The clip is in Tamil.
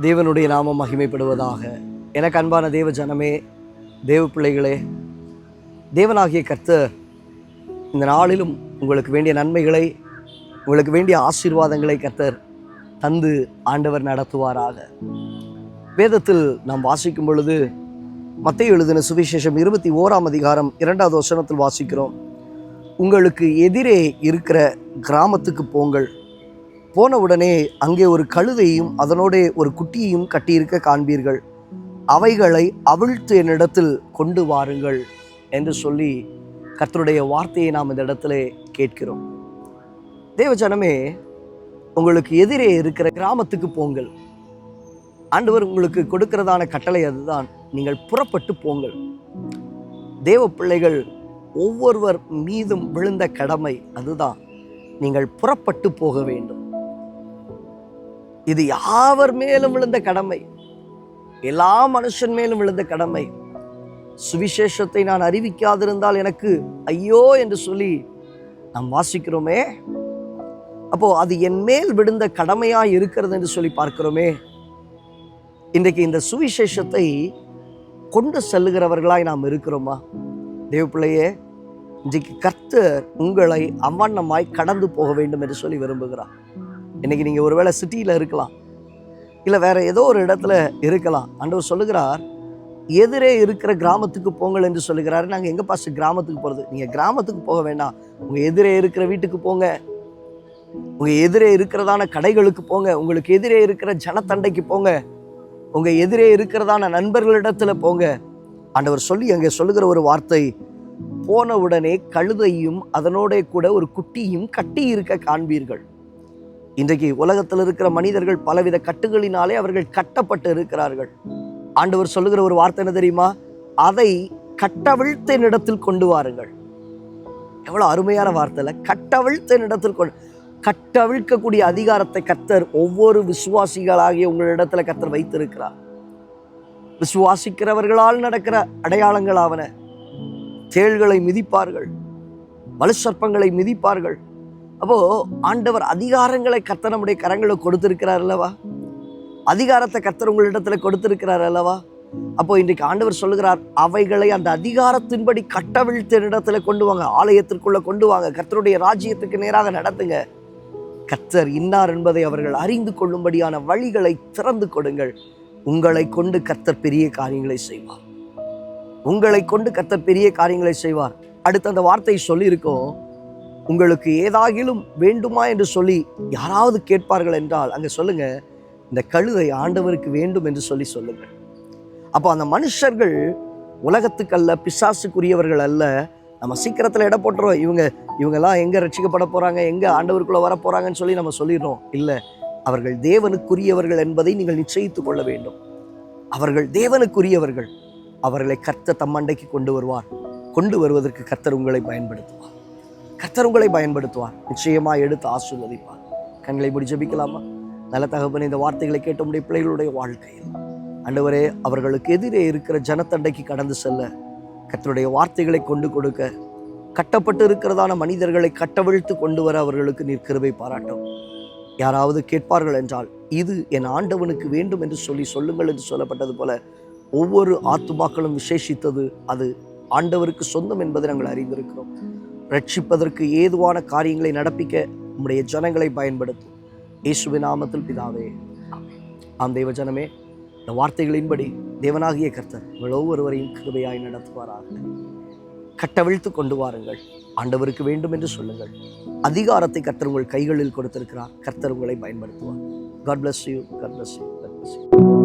தேவனுடைய நாமம் மகிமைப்படுவதாக. எனக்கு அன்பான தேவ ஜனமே தேவ பிள்ளைகளே தேவனாகிய கர்த்தர் இந்த நாளிலும் உங்களுக்கு வேண்டிய நன்மைகளை உங்களுக்கு வேண்டிய ஆசீர்வாதங்களை கர்த்தர் தந்து ஆண்டவர் நடத்துவாராக. வேதத்தில் நாம் வாசிக்கும் பொழுது மத்திய எழுதின சுவிசேஷம் இருபத்தி ஓராம் அதிகாரம் இரண்டாவது வசனத்தில் வாசிக்கிறோம். உங்களுக்கு எதிரே இருக்கிற கிராமத்துக்கு போங்கள். போன உடனே அங்கே ஒரு கழுதையும் அதனோட ஒரு குட்டியையும் கட்டியிருக்க காண்பீர்கள். அவைகளை அவிழ்த்து என்னிடத்தில் கொண்டு வாருங்கள் என்று சொல்லி கர்த்தருடைய வார்த்தையை நாம் இந்த இடத்துல கேட்கிறோம். தேவஜனமே உங்களுக்கு எதிரே இருக்கிற கிராமத்துக்கு போங்கள். ஆண்டவர் உங்களுக்கு கொடுக்கிறதான கட்டளை அதுதான். நீங்கள் புறப்பட்டு போங்கள். தேவ பிள்ளைகள் ஒவ்வொருவர் மீதும் விழுந்த கடமை அதுதான். நீங்கள் புறப்பட்டு போக வேண்டும். இது யாவர் மேலும் விழுந்த கடமை? எல்லா மனுஷன் மேலும் விழுந்த கடமை. சுவிசேஷத்தை நான் அறிவிக்காதிருந்தால் எனக்கு ஐயோ என்று சொல்லி நாம் வாசிக்கிறோமே. அப்போ அது என் மேல் விழுந்த கடமையா இருக்கிறது என்று சொல்லி பார்க்கிறோமே. இன்றைக்கு இந்த சுவிசேஷத்தை கொண்டு செல்லுகிறவர்களாய் நாம் இருக்கிறோமா? தேவப்பிள்ளையே இன்றைக்கு கர்த்தர் உங்களை அவ்வண்ணமாய் கடந்து போக வேண்டும் என்று சொல்லி விரும்புகிறார். இன்றைக்கி நீங்கள் ஒருவேளை சிட்டியில் இருக்கலாம். இல்லை வேறு ஏதோ ஒரு இடத்துல இருக்கலாம். ஆண்டவர் சொல்லுகிறார் எதிரே இருக்கிற கிராமத்துக்கு போங்கள் என்று சொல்லுகிறாரு. நாங்கள் எங்கே பாஸ்ட் கிராமத்துக்கு போகிறது நீங்கள் கிராமத்துக்கு போக வேண்டாம். உங்கள் எதிரே இருக்கிற வீட்டுக்கு போங்க. உங்கள் எதிரே இருக்கிறதான கடைகளுக்கு போங்க. உங்களுக்கு எதிரே இருக்கிற ஜனத்தண்டைக்கு போங்க. உங்கள் எதிரே இருக்கிறதான நண்பர்களிடத்தில் போங்க. ஆண்டவர் சொல்லி அங்கே சொல்லுகிற ஒரு வார்த்தை போன உடனே கழுதையும் அதனோட கூட ஒரு குட்டியும் கட்டி இருக்க காண்பீர்கள். இன்றைக்கு உலகத்தில் இருக்கிற மனிதர்கள் பலவித கட்டுகளினாலே அவர்கள் கட்டப்பட்டு இருக்கிறார்கள். ஆண்டவர் சொல்லுகிற ஒரு வார்த்தை என்ன தெரியுமா? அதை கட்டவிழ்த்த இடத்தில் கொண்டு வாருங்கள். எவ்வளவு அருமையான வார்த்தைல கட்டவிழ்த்த என்னிடத்தில் கொண்டு கட்டவிழ்க்கக்கூடிய அதிகாரத்தை கத்தர் ஒவ்வொரு விசுவாசிகளாகிய உங்களிடத்துல கத்தர் வைத்திருக்கிறார். விசுவாசிக்கிறவர்களால் நடக்கிற அடையாளங்கள் ஆவன. தேள்களை மிதிப்பார்கள். வலுசற்பங்களை மிதிப்பார்கள். அப்போது ஆண்டவர் அதிகாரங்களை கத்த நம்முடைய கரங்களை கொடுத்துருக்கிறார் அல்லவா? அதிகாரத்தை கத்தர் உங்களிடத்துல கொடுத்துருக்கிறார் அல்லவா? அப்போ இன்றைக்கு ஆண்டவர் சொல்லுகிறார் அவைகளை அந்த அதிகாரத்தின்படி கட்டவிழ்த்த இடத்துல கொண்டு வாங்க ஆலயத்திற்குள்ளே கொண்டு வாங்க கர்த்தருடைய ராஜ்யத்துக்கு நேராக நடத்துங்க. கர்த்தர் இன்னார் என்பதை அவர்கள் அறிந்து கொள்ளும்படியான வழிகளை திறந்து கொடுங்கள். உங்களை கொண்டு கர்த்தர் பெரிய காரியங்களை செய்வார். உங்களை கொண்டு கர்த்தர் பெரிய காரியங்களை செய்வார். அடுத்து அந்த வார்த்தை சொல்லியிருக்கோம். உங்களுக்கு ஏதாகிலும் வேண்டுமா என்று சொல்லி யாராவது கேட்பார்கள் என்றால் அங்கே சொல்லுங்கள் இந்த கழுதை ஆண்டவருக்கு வேண்டும் என்று சொல்லி சொல்லுங்கள். அப்போ அந்த மனுஷர்கள் உலகத்துக்கல்ல பிசாசுக்குரியவர்கள் அல்ல. நம்ம சீக்கிரத்தில் இட போட்டுறோம் இவங்க இவங்கெல்லாம் எங்கே ரட்சிக்கப்பட போகிறாங்க எங்கே ஆண்டவருக்குள்ளே வர போகிறாங்கன்னு சொல்லி நம்ம சொல்லிடுறோம். இல்லை அவர்கள் தேவனுக்குரியவர்கள் என்பதை நீங்கள் நிச்சயித்து கொள்ள வேண்டும். அவர்கள் தேவனுக்குரியவர்கள். அவர்களை கர்த்த தம்மண்டைக்கு கொண்டு வருவார். கொண்டு வருவதற்கு கர்த்தர் உங்களை பயன்படுத்துவார். கத்தர் உங்களை பயன்படுத்துவார். நிச்சயமா எடுத்து ஆசீர்வதிப்பார். கண்களை இப்படி ஜபிக்கலாமா? நல்ல தகப்பன் இந்த வார்த்தைகளை கேட்ட உடைய பிள்ளைகளுடைய வாழ்க்கையில். அண்டவரே அவர்களுக்கு எதிரே இருக்கிற ஜனத்தண்டைக்கு கடந்து செல்ல கத்தருடைய வார்த்தைகளை கொண்டு கொடுக்க கட்டப்பட்டு இருக்கிறதான மனிதர்களை கட்டவிழ்த்து கொண்டு வர அவர்களுக்கு நீர் கிருபை பாராட்டும். யாராவது கேட்பார்கள் என்றால் இது என் ஆண்டவனுக்கு வேண்டும் என்று சொல்லி சொல்லுங்கள் என்று சொல்லப்பட்டது போல ஒவ்வொரு ஆத்துமாக்களும் விசேஷித்தது அது ஆண்டவருக்கு சொந்தம் என்பதை நாங்கள் அறிந்திருக்கிறோம். ரட்சிப்பதற்கு ஏதுவான காரியங்களை நடப்பிக்க நம்முடைய ஜனங்களை பயன்படுத்தும். இயேசுவின் நாமத்தில் பிதாவே. ஆம் தெய்வ ஜனமே இந்த வார்த்தைகளின்படி தேவனாகிய கர்த்தர் இவ்வளோ ஒருவரையும் கிருபையாய் நடத்துவாராக. கட்டவிழ்த்து கொண்டு வாருங்கள். ஆண்டவருக்கு வேண்டும் என்று சொல்லுங்கள். அதிகாரத்தை கர்த்தர் உங்கள் கைகளில் கொடுத்திருக்கிறார். கர்த்தர் உங்களை பயன்படுத்துவார். God bless you God bless you God bless you